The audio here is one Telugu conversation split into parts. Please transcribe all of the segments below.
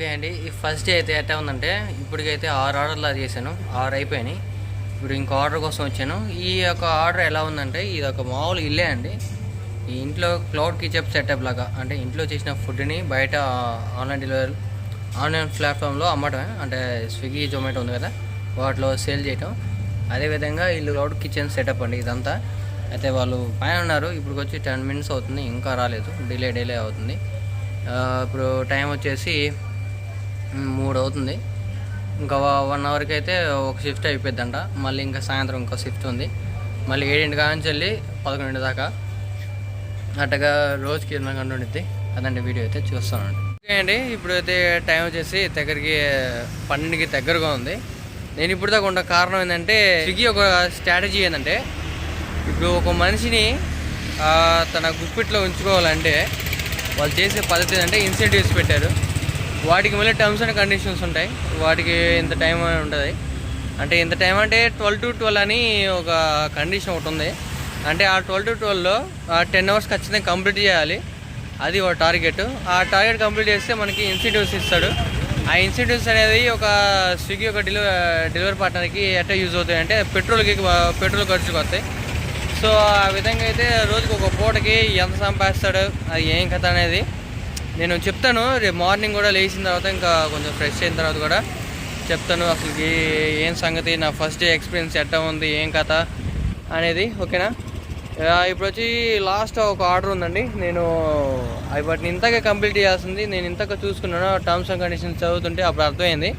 ఓకే అండి. ఈ ఫస్ట్ డే అయితే ఎట్లా ఉందంటే ఇప్పటికైతే ఆరు ఆర్డర్లు అది చేశాను. ఆరు అయిపోయినాయి. ఇప్పుడు ఇంకో ఆర్డర్ కోసం వచ్చాను. ఈ యొక్క ఆర్డర్ ఎలా ఉందంటే ఇది ఒక మామూలు ఇల్లే అండి. ఈ ఇంట్లో క్లౌడ్ కిచెప్ సెటప్ లాగా అంటే ఇంట్లో చేసిన ఫుడ్ని బయట ఆన్లైన్ డెలివరీ ఆన్లైన్ ప్లాట్ఫామ్లో అమ్మటమే. అంటే స్విగ్గీ జొమాటో ఉంది కదా వాటిలో సేల్ చేయటం. అదేవిధంగా వీళ్ళు క్లౌడ్ కిచెన్ సెటప్ అండి ఇదంతా. అయితే వాళ్ళు పైన ఉన్నారు. ఇప్పుడు వచ్చి టెన్ మినిట్స్ అవుతుంది. ఇంకా రాలేదు. డిలే డిలే అవుతుంది. ఇప్పుడు టైం వచ్చేసి మూడు అవుతుంది. ఇంకా వన్ అవర్కి అయితే ఒక షిఫ్ట్ అయిపోద్దంట మళ్ళీ ఇంకా సాయంత్రం ఇంకో షిఫ్ట్ ఉంది. మళ్ళీ ఏడింటి కానుంచి వెళ్ళి పదకొండింటి దాకా అట్టగా రోజుకి ఇరవై గంటలు ఉండిద్ది. అదండి వీడియో అయితే చూస్తానండి. ఓకే అండి ఇప్పుడు అయితే టైం వచ్చేసి దగ్గరికి పన్నెండుకి దగ్గరగా ఉంది. నేను ఇప్పుడు దాకా ఉన్న కారణం ఏంటంటే స్విగ్గీ ఒక స్ట్రాటజీ ఏంటంటే ఇప్పుడు ఒక మనిషిని తన గుప్పిట్లో ఉంచుకోవాలంటే వాళ్ళు చేసే పద్ధతి ఏంటంటే ఇన్సెంటివ్స్ పెట్టారు. వాటికి మళ్ళీ టర్మ్స్ అండ్ కండిషన్స్ ఉంటాయి. వాటికి ఇంత టైం అని ఉంటుంది. అంటే ఇంత టైం అంటే ట్వెల్వ్ టు ట్వెల్వ్ అని ఒక కండిషన్ ఒకటి ఉంది. అంటే ఆ ట్వెల్వ్ టు ట్వెల్వ్లో టెన్ అవర్స్ ఖచ్చితంగా కంప్లీట్ చేయాలి. అది ఒక టార్గెట్ ఆ టార్గెట్ కంప్లీట్ చేస్తే మనకి ఇన్సెంటివ్స్ ఇస్తాడు. ఆ ఇన్సెంటివ్స్ అనేది ఒక స్విగ్గీ ఒక డెలివరీ డెలివరీ పార్ట్నర్కి ఎట్లా యూజ్ అవుతాయి అంటే పెట్రోల్కి పెట్రోల్ ఖర్చుకు వస్తాయి. సో ఆ విధంగా అయితే రోజుకి ఒక పూటకి ఎంత సంపాదిస్తాడు? అది ఏం కథ అనేది. నేను చెప్తాను రేపు మార్నింగ్ కూడా లేచిన తర్వాత ఇంకా కొంచెం ఫ్రెష్ అయిన తర్వాత కూడా చెప్తాను అసలుకి ఏం సంగతి నా ఫస్ట్ డే ఎక్స్పీరియన్స్ ఎట్టా ఉంది ఏం కథ అనేది ఓకేనా? ఇప్పుడు వచ్చి లాస్ట్ ఒక ఆర్డర్ ఉందండి. నేను అవి వాటిని ఇంతగా కంప్లీట్ చేయాల్సింది. నేను ఇంతగా చూసుకున్నాను టర్మ్స్ అండ్ కండిషన్స్ చదువుతుంటే అప్పుడు అర్థమైంది.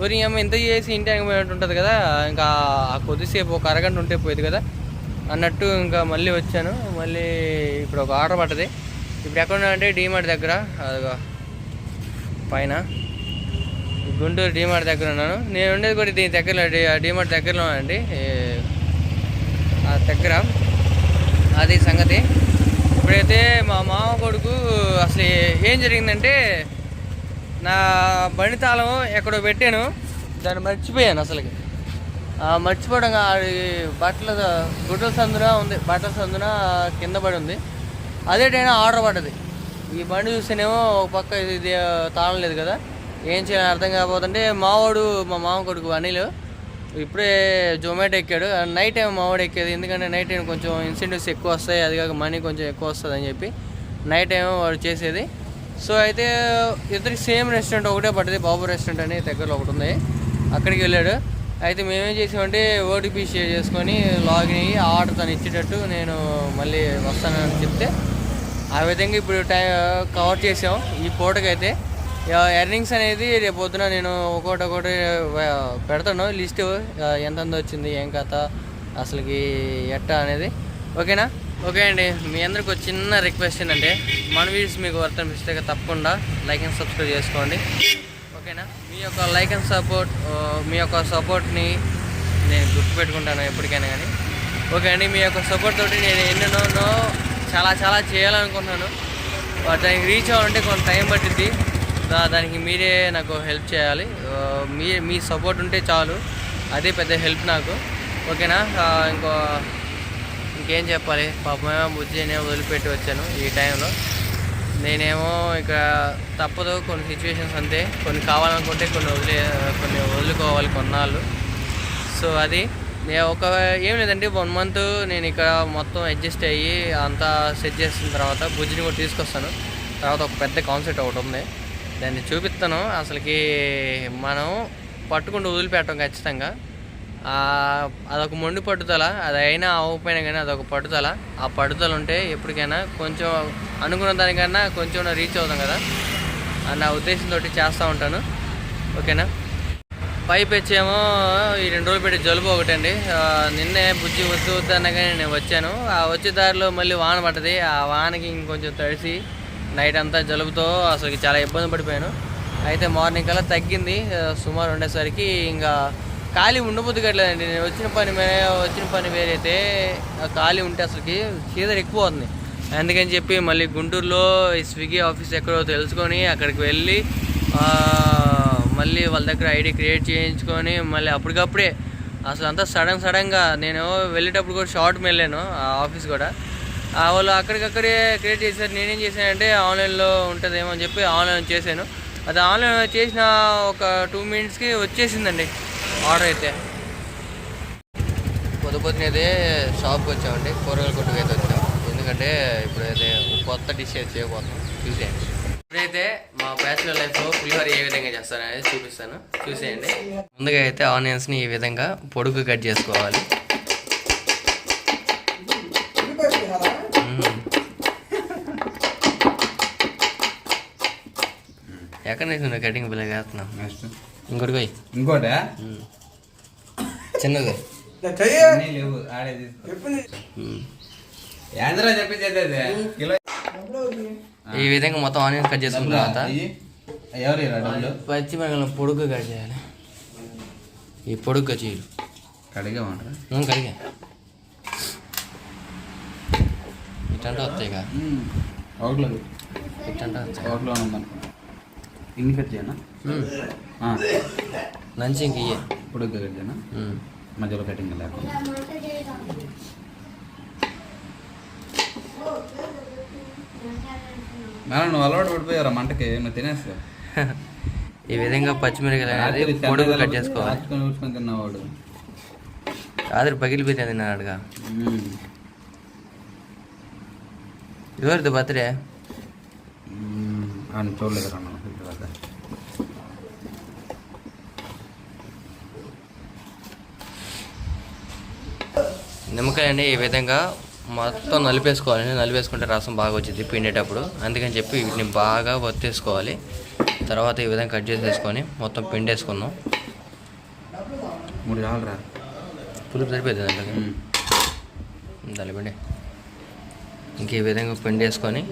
మరి ఏమో ఇంత చేసి ఇంటి పోయినట్టు ఉంటుంది కదా ఇంకా ఆ కొద్దిసేపు ఒక అరగంట ఉంటే పోయేది కదా. అన్నట్టు ఇంకా మళ్ళీ వచ్చాను. మళ్ళీ ఇప్పుడు ఒక ఆర్డర్ పడ్డది. ఇప్పుడు ఎక్కడ ఉన్నా అంటే డీమార్ట్ దగ్గర? అదిగో. పైన. గుంటూరు డీమార్ట్ దగ్గర ఉన్నాను. నేను ఉండేది కూడా దీని దగ్గరలో డీమార్ట్ దగ్గరలో అండి. ఆ దగ్గర. అది సంగతి. ఇప్పుడైతే మా మామ కొడుకు అసలు ఏం జరిగిందంటే నా బండి తాళం ఎక్కడో పెట్టాను. దాన్ని మర్చిపోయాను అసలుకి. మర్చిపోవడం అది బట్టల గుడ్డల సందున ఉంది బట్టల సందున కింద పడి ఉంది. అదే టైం ఆర్డర్ పడ్డది. ఈ బండి చూస్తేనేమో ఒక పక్క ఇది తాళలేదు కదా. ఏం చేయాలని అర్థం కాకపోతుంటే మావాడు మా మామ కొడుకు అనిల్ ఇప్పుడే జొమాటో ఎక్కాడు. నైట్ టైం మావాడు ఎక్కేది. ఎందుకంటే నైట్ టైం కొంచెం ఇన్సెంటివ్స్ ఎక్కువ వస్తాయి. అది కాక మనీ కొంచెం ఎక్కువ వస్తుంది అని చెప్పి నైట్ టైం వాడు చేసేది. సో అయితే ఇద్దరికి సేమ్ రెస్టారెంట్ ఒకటే పడ్డది. బాబు రెస్టారెంట్ అని దగ్గరలో ఒకటి ఉంది. అక్కడికి వెళ్ళాడు. అయితే మేమేం చేసామంటే ఓటీపీ షేర్ చేసుకొని లాగిన్ అయ్యి ఆర్డర్ తను ఇచ్చేటట్టు నేను మళ్ళీ వస్తానని చెప్తే ఆ విధంగా ఇప్పుడు టై కవర్ చేసాం ఈ పూటకైతే. ఎర్నింగ్స్ అనేది రేపు పొద్దున నేను ఒకటి ఒకటి పెడతాను. లిస్టు ఎంత వచ్చింది ఏం కథ అసలుకి ఎట్టా అనేది. ఓకేనా? ఓకే అండి. మీ అందరికి ఒక చిన్న రిక్వెస్ట్ ఏంటంటే మన వీడియోస్ మీకు వర్తనిపిస్తే తప్పకుండా లైక్ అండ్ సబ్స్క్రైబ్ చేసుకోండి. ఓకేనా? మీ యొక్క లైక్ అండ్ సపోర్ట్ మీ యొక్క సపోర్ట్ని నేను గుర్తుపెట్టుకుంటాను ఎప్పటికైనా కానీ. ఓకే అండి. మీ యొక్క సపోర్ట్ తోటి నేను ఎన్నెన్నో చాలా చాలా చేయాలనుకుంటున్నాను. దానికి రీచ్ అవ్వాలంటే కొంత టైం పట్టింది దానికి మీరే నాకు హెల్ప్ చేయాలి. మీ మీ సపోర్ట్ ఉంటే చాలు. అదే పెద్ద హెల్ప్ నాకు. ఓకేనా ఇంకో ఇంకేం చెప్పాలి? పాపమేమో బుజ్జినే వదిలిపెట్టి వచ్చాను ఈ టైంలో నేనేమో ఇక తప్పదు. కొన్ని సిచ్యువేషన్స్ అంతే. కొన్ని కావాలనుకుంటే కొన్ని వదిలే కొన్ని వదులుకోవాలి కొన్నాళ్ళు. సో అది. ఒక ఏం లేదండి వన్ మంత్ నేను ఇక్కడ మొత్తం అడ్జస్ట్ అయ్యి అంతా సెట్ చేసిన తర్వాత బుజ్జిని కూడా తీసుకొస్తాను. తర్వాత ఒక పెద్ద కాన్సెప్ట్ ఒకటి ఉంది. దాన్ని చూపిస్తాను. అసలుకి మనం పట్టుకుంటూ వదిలిపెట్టం ఖచ్చితంగా. అదొక మొండి పట్టుదల. అది అయినా అవ్వకపోయినా కానీ అదొక పట్టుదల. ఆ పట్టుదల ఉంటే ఎప్పటికైనా కొంచెం అనుకున్న దానికన్నా కొంచెం రీచ్ అవుతాం కదా. అని నా ఉద్దేశంతో చేస్తూ ఉంటాను. ఓకేనా? పైప్ వచ్చేమో ఈ రెండు రోజులు పెట్టి జలుబు ఒకటండి. నిన్నే బుజ్జి వద్దు వద్దు కానీ నేను వచ్చాను. ఆ వచ్చే దారిలో మళ్ళీ వాన పడ్డది. ఆ వానకి ఇంకొంచెం తడిసి నైట్ అంతా జలుబుతో అసలు చాలా ఇబ్బంది పడిపోయాను. అయితే మార్నింగ్ కల్లా తగ్గింది. సుమారు ఉండేసరికి ఇంకా ఖాళీ ఉండబుద్ది కట్టలేదండి నేను వచ్చిన పని మే- వచ్చిన పని వేరైతే ఖాళీ ఉంటే అసలుకి చీదర ఎక్కువ అవుతుంది. అందుకని చెప్పి మళ్ళీ గుంటూరులో ఈ స్విగ్గీ ఆఫీస్ ఎక్కడో తెలుసుకొని అక్కడికి వెళ్ళి మళ్ళీ వాళ్ళ దగ్గర ఐడి క్రియేట్ చేయించుకొని మళ్ళీ అప్పటికప్పుడే అసలు అంతా సడన్ సడన్గా నేను వెళ్ళేటప్పుడు కూడా షార్ట్ వెళ్ళాను ఆ ఆఫీస్ కూడా. వాళ్ళు అక్కడికక్కడే క్రియేట్ చేశారు నేనేం చేశానంటే ఆన్లైన్లో ఉంటుందేమో అని చెప్పి ఆన్లైన్ చేశాను. అది ఆన్లైన్ చేసిన ఒక టూ మినిట్స్కి వచ్చేసిందండి ఆర్డర్ అయితే. పొద్దు పొద్దున అయితే షాప్కి వచ్చామండి కూరగాయల కొట్టుకు అయితే వచ్చాం. ఎందుకంటే ఇప్పుడైతే కొత్త డిష్ అయితే చేయబోతున్నాం చూసేయండి ఇప్పుడైతే మా బ్యాచులర్ లైఫ్లో పులిహోర ఏ విధంగా చేస్తాననేది చూపిస్తాను. చూసేయండి. ముందుగా అయితే ఆనియన్స్ని ఈ విధంగా పొడుగు కట్ చేసుకోవాలి. ఎక్కడ నుంచి కటింగ్ బిల్ వేస్తున్నాం నెక్స్ట్ ఇంకోటి పోయి ఇంకోటి? చిన్నది. అది? కిలో ఈ విధంగా మొత్తం ఆనియన్స్ కట్ చేసుకున్న తర్వాత డబ్బులు? పచ్చిమిరపకాయలు పొడుగు కట్ చేయాలి. ఈ పొడుగు కట్ చేయాలి కడిగా. ఇట్టంటే వస్తాయి కదా. ఒకటిలో ఇట్టంటే వస్తాయి. ఒకటిలో ఇన్ని కట్ చేయనా? నంచి ఇంక ఇయ్యే. ఇప్పుడు కట్ చేయనా. మధ్యలో కటింగ్ లేకుండా. మేడం నువ్వు అలవాటు పడిపోయారా మంటకి? నువ్వు తినేస్తావు? ఈ విధంగా రాత్రి పొడుగు కట్ చేసుకోవాలి. తిన్నవాడు. రాత్రి పగిలిపోయింది తిన్నాడుగా మ్మ్. ఎవరిది బర్త్డే? చూడలేదు రా దాకా. నిమ్మకాయని ఈ విధంగా మొత్తం నలిపేసుకోవాలి. నలిపేసుకుంటే రసం బాగా వచ్చింది పిండేటప్పుడు. అందుకని చెప్పి వీటిని బాగా ఒత్తేసుకోవాలి తర్వాత ఈ విధంగా కట్ చేసేసుకొని మొత్తం పిండేసుకున్నాం. మూడు చాలు రా పులుపు సరిపోతుంది. తలిపిండి ఇంక ఈ విధంగా పిండేసుకొని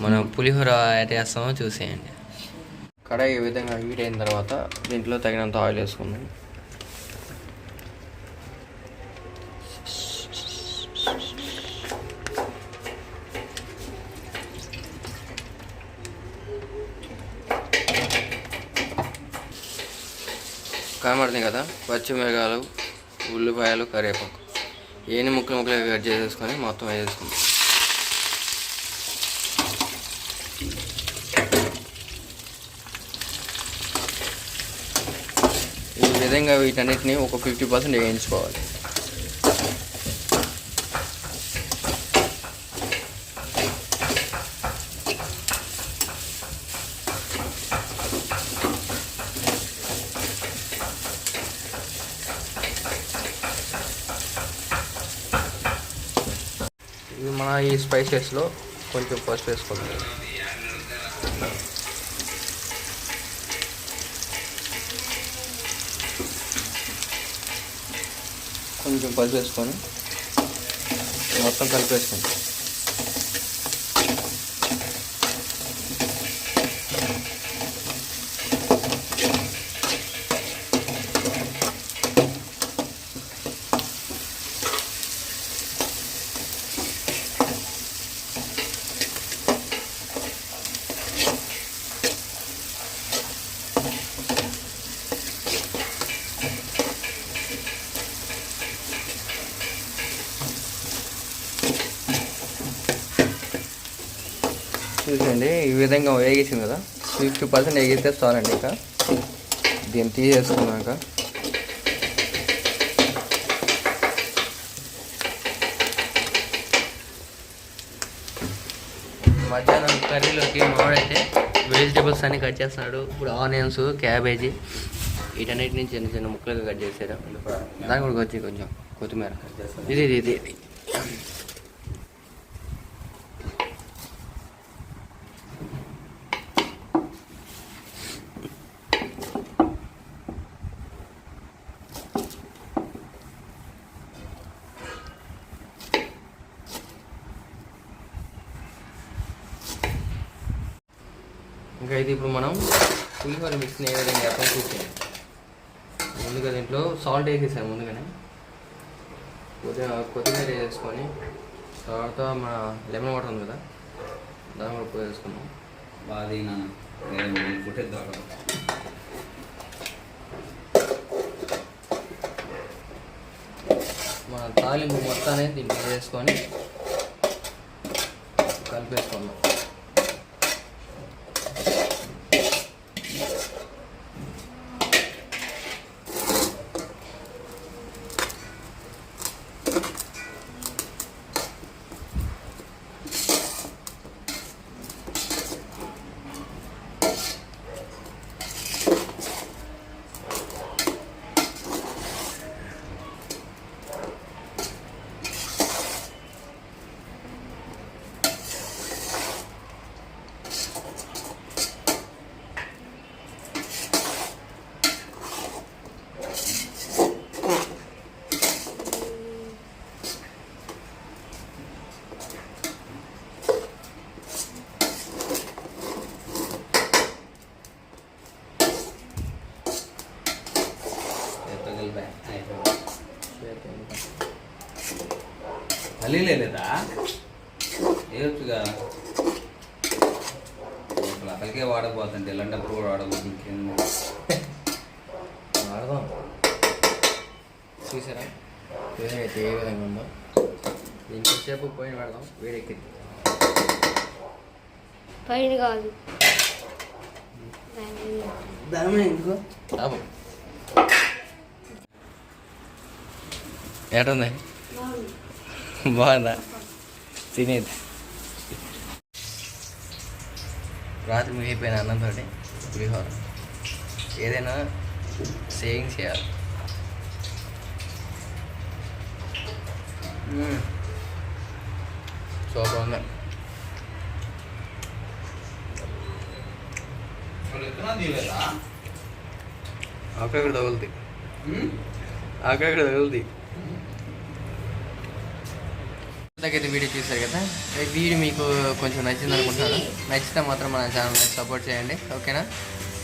మనం పులిహోర ఎట్ వేస్తామో చూసేయండి. కడాయి ఈ విధంగా హీట్ అయిన తర్వాత దీంట్లో తగినంత ఆయిల్ వేసుకుందాం. కనబడుతుంది కదా పచ్చిమిరకాయలు ఉల్లిపాయలు కరివేపాకు. ఏని ముక్కలు ముక్కలు కట్ చేసేసుకొని మొత్తం వేసేసుకుంటాం ఈ విధంగా వీటన్నిటిని ఒక ఫిఫ్టీ పర్సెంట్ వేయించుకోవాలి ఇది మన ఈ స్పైసెస్లో కొంచెం పసుపు వేసుకుందాం కొంచెం పసుపు వేసుకొని మొత్తం కలిపేసుకుంటాం. చూసండి ఈ విధంగా వేగేసింది కదా. ఫిఫ్టీ పర్సెంట్ వేగిస్తే చాలండి ఇంకా. దీన్ని తీసేసుకున్నాక. మధ్యాహ్నం కర్రీలోకి మామిడైతే వెజిటేబుల్స్ అన్ని కట్ చేస్తున్నాడు. ఇప్పుడు ఆనియన్స్ క్యాబేజీ వీటన్నిటిని చిన్న చిన్న ముక్కలుగా కట్ చేశారు. దాని కూడా వచ్చి కొంచెం కొత్తిమీర. ఇది ఇది ఇది. ఇది ఇప్పుడు మనం పులిహోర మిక్స్ని ఏ విధంగా చేస్తాం చూసేయండి. ముందుగా దీంట్లో సాల్ట్ వేసేసాను ముందుగానే. కొద్దిగా కొత్తిమీర వేసుకొని తర్వాత మన లెమన్ వాటర్ ఉంది కదా దాన్ని కూడా పోయి వేసుకున్నాం బాగా దొరకదు మన తాలింపు మొత్తాన్ని దీంట్లో వేసుకొని కలిపేసుకున్నాం మళ్ళీ లేదా వేయొచ్చుగా అసలు వాడకపోతుంటే ఇలాంటప్పుడు కూడా వాడకపోతే ఇంకేంది వాడదాం చూసారా? అయితే ఏ విధంగా ఉందో. ఇంకొంచెంసేపు పోయిన వాడదాం వేడెక్కింది. పైన కాదు. ఎటుంది బాగుంది. బాగుందా? తినేది. రాత్రి మిగిలిపోయిన అన్నంతో పులిహోర. ఏదైనా సేవింగ్ చేయాలి. సూపర్ ఉంది. అక్కడ తగులుతాయి? అక్కడ తగులుతాయి? అయితే వీడియో చూసారు కదా? వీడియో మీకు కొంచెం నచ్చింది అనుకుంటున్నాను. నచ్చితే మాత్రం మన ఛానల్ని సపోర్ట్ చేయండి. ఓకేనా?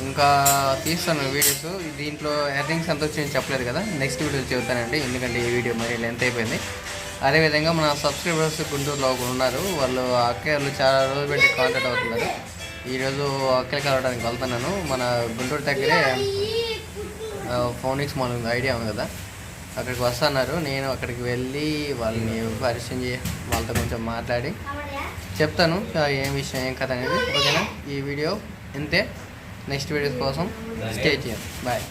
ఇంకా తీస్తాను వీడియోస్. దీంట్లో ఎర్నింగ్స్ ఎంత వచ్చి చెప్పలేదు కదా? నెక్స్ట్ వీడియో చెబుతానండి. ఎందుకంటే ఈ వీడియో మరి లెంత్ అయిపోయింది. అదేవిధంగా మన సబ్స్క్రైబర్స్ గుంటూరులో ఒకరు ఉన్నారు. వాళ్ళు అక్కలు చాలా రోజులు పెట్టి కాంటాక్ట్ అవుతున్నారు. ఈరోజు అక్కలు కలవడానికి వెళ్తున్నాను. మన గుంటూరు దగ్గరే ఫోనిక్స్ మాల్ ఐడియా ఉంది కదా? అక్కడికి వస్తున్నారు. నేను అక్కడికి వెళ్ళి వాళ్ళని పరిచయం చేయ వాళ్ళతో కొంచెం మాట్లాడి చెప్తాను ఏం విషయం ఏం కథ అనేది. ఓకేనా? ఈ వీడియో ఇంతే. నెక్స్ట్ వీడియోస్ కోసం స్టే చేయండి. బాయ్.